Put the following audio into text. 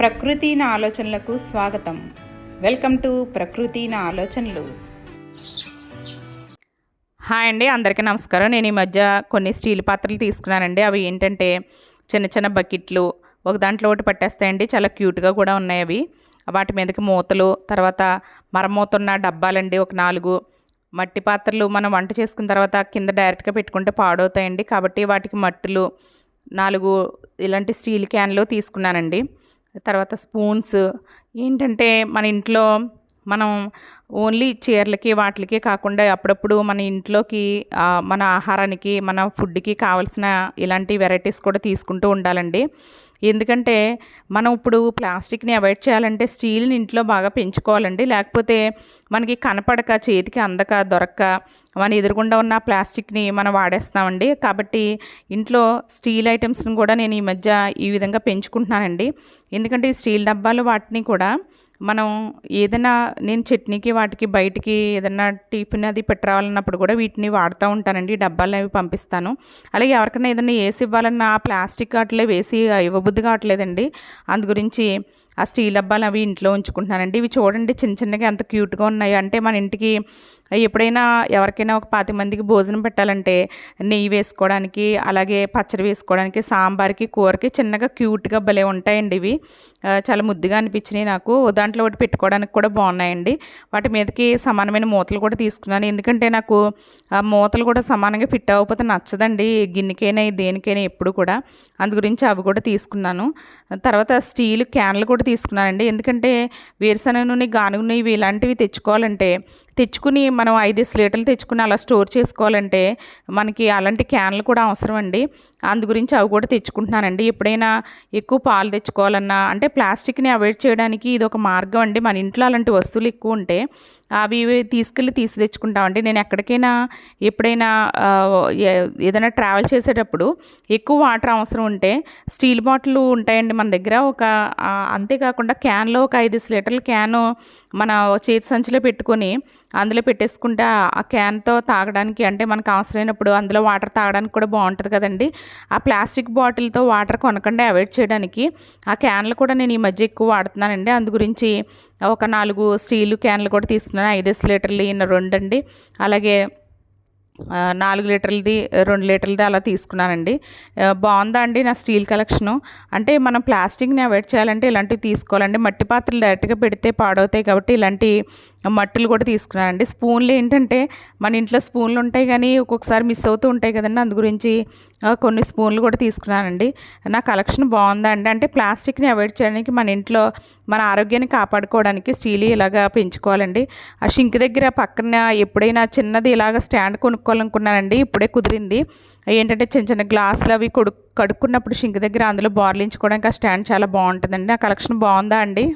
ప్రకృతి నా ఆలోచనలకు స్వాగతం. వెల్కమ్ టు ప్రకృతి నా ఆలోచనలు. హాయ్ అండి అందరికీ నమస్కారం. నేను ఈ మధ్య కొన్ని స్టీల్ పాత్రలు తీసుకున్నానండి. అవి ఏంటంటే చిన్న చిన్న బకెట్లు ఒక దాంట్లో ఒకటి పట్టేస్తాయండి. చాలా క్యూట్గా కూడా ఉన్నాయి అవి. వాటి మీదకి మూతలు తర్వాత మరమూతున్న డబ్బాలండి ఒక నాలుగు. మట్టి పాత్రలు మనం వంట చేసుకున్న తర్వాత కింద డైరెక్ట్గా పెట్టుకుంటే పాడవుతాయండి. కాబట్టి వాటికి మట్టులు నాలుగు ఇలాంటి స్టీల్ క్యాన్లు తీసుకున్నానండి. తర్వాత స్పూన్స్ ఏంటంటే మన ఇంట్లో మనం ఓన్లీ చీరలకి వాటికి కాకుండా అప్పుడప్పుడు మన ఇంట్లోకి మన ఆహారానికి మన ఫుడ్కి కావాల్సిన ఇలాంటి వెరైటీస్ కూడా తీసుకుంటూ ఉండాలండి. ఎందుకంటే మనం ఇప్పుడు ప్లాస్టిక్ని అవాయిడ్ చేయాలంటే స్టీల్ని ఇంట్లో బాగా పెంచుకోవాలండి. లేకపోతే మనకి కనపడక చేతికి అందక దొరక్క మన ఎదురుగుండా ఉన్న ప్లాస్టిక్ని మనం వాడేస్తామండి కాబట్టి ఇంట్లో స్టీల్ ఐటమ్స్ని కూడా నేను ఈ మధ్య ఈ విధంగా పెంచుకుంటున్నానండి. ఎందుకంటే ఈ స్టీల్ డబ్బాలు వాటిని కూడా మనం ఏదైనా నేను చట్నీకి వాటికి బయటికి ఏదైనా టిఫిన్ అది పెట్టరావాలన్నప్పుడు కూడా వీటిని వాడుతూ ఉంటానండి. ఈ డబ్బాలు అవి పంపిస్తాను. అలాగే ఎవరికైనా ఏదైనా వేసి ఇవ్వాలన్నా ఆ ప్లాస్టిక్ అట్లే వేసి ఇవ్వబుద్ధి కావట్లేదండి. అందు గురించి ఆ స్టీల్ డబ్బాలు అవి ఇంట్లో ఉంచుకుంటున్నానండి. ఇవి చూడండి చిన్న చిన్నగా ఎంత క్యూట్గా ఉన్నాయి. అంటే మన ఇంటికి ఎప్పుడైనా ఎవరికైనా ఒక పాతి మందికి భోజనం పెట్టాలంటే నెయ్యి వేసుకోవడానికి అలాగే పచ్చడి వేసుకోవడానికి సాంబార్కి కూరకి చిన్నగా క్యూట్గా భలే ఉంటాయండి ఇవి. చాలా ముద్దుగా అనిపించినాయి నాకు. దాంట్లో ఒకటి పెట్టుకోవడానికి కూడా బాగున్నాయండి. వాటి మీదకి సమానమైన మూతలు కూడా తీసుకున్నాను. ఎందుకంటే నాకు ఆ మూతలు కూడా సమానంగా ఫిట్ అవ్వకపోతే నచ్చదండి. గిన్నెకైనా దేనికైనా ఎప్పుడు కూడా. అందు గురించి అవి కూడా తీసుకున్నాను. తర్వాత స్టీల్ క్యాన్లు కూడా తీసుకున్నానండి. ఎందుకంటే వేరుశనగ నూనె గానుగ నూనె ఇవి ఇలాంటివి తెచ్చుకోవాలంటే తెచ్చుకుని మనం ఐదేసి లీటర్లు తెచ్చుకుని అలా స్టోర్ చేసుకోవాలంటే మనకి అలాంటి క్యాన్లు కూడా అవసరం అండి అందు గురించి అవి కూడా తెచ్చుకుంటున్నానండి. ఎప్పుడైనా ఎక్కువ పాలు తెచ్చుకోవాలన్నా అంటే ప్లాస్టిక్ని అవాయిడ్ చేయడానికి ఇది ఒక మార్గం అండి. మన ఇంట్లో అలాంటి వస్తువులు ఎక్కువ ఉంటే అవి ఇవి తీసుకెళ్ళి తీసి తెచ్చుకుంటామండి. నేను ఎక్కడికైనా ఎప్పుడైనా ఏదైనా ట్రావెల్ చేసేటప్పుడు ఎక్కువ వాటర్ అవసరం ఉంటే స్టీల్ బాటిల్ ఉంటాయండి మన దగ్గర. ఒక అంతేకాకుండా క్యాన్లో ఒక ఐదు లీటర్ల క్యాను మన చేతి సంచిలో పెట్టుకొని అందులో పెట్టేసుకుంటే ఆ- ఆ క్యాన్తో తాగడానికి అంటే మనకు అవసరమైనప్పుడు అందులో వాటర్ తాగడానికి కూడా బాగుంటుంది కదండి. ఆ ప్లాస్టిక్ బాటిల్తో వాటర్ కొనకుండా అవాయిడ్ చేయడానికి. ఆ క్యాన్లు కూడా నేను ఈ మధ్య ఎక్కువ వాడుతున్నానండి. అందు గురించి ఒక నాలుగు స్టీల్ క్యాన్లు కూడా తీసుకున్నాను. ఐదేసి లీటర్లు ఈయన రెండు అండి అలాగే నాలుగు లీటర్లది రెండు లీటర్లది అలా తీసుకున్నానండి. బాగుందా అండి నా స్టీల్ కలెక్షను? అంటే మనం ప్లాస్టిక్ని అవాయిడ్ చేయాలంటే ఇలాంటివి తీసుకోవాలండి. మట్టి పాత్రలు డైరెక్ట్గా పెడితే పాడవుతాయి కాబట్టి ఇలాంటి మట్టులు కూడా తీసుకున్నానండి స్పూన్లు ఏంటంటే మన ఇంట్లో స్పూన్లు ఉంటాయి కానీ ఒక్కొక్కసారి మిస్ అవుతూ ఉంటాయి కదండి. అందు గురించి కొన్ని స్పూన్లు కూడా తీసుకున్నానండి. నా కలెక్షన్ బాగుందా అండి అంటే ప్లాస్టిక్ని అవాయిడ్ చేయడానికి మన ఇంట్లో మన ఆరోగ్యాన్ని కాపాడుకోవడానికి స్టీల్ ఇలాగా పెంచుకోవాలండి. ఆ షింక్ దగ్గర పక్కన ఎప్పుడైనా చిన్నది ఇలాగ స్టాండ్ కొనుక్కోవాలనుకున్నానండి. ఇప్పుడే కుదిరింది. ఏంటంటే చిన్న చిన్న గ్లాసులు అవి కొడు కడుక్కున్నప్పుడు షింక్ దగ్గర అందులో బార్లించుకోవడానికి ఆ స్టాండ్ చాలా బాగుంటుందండి. ఆ కలెక్షన్ బాగుందా అండి?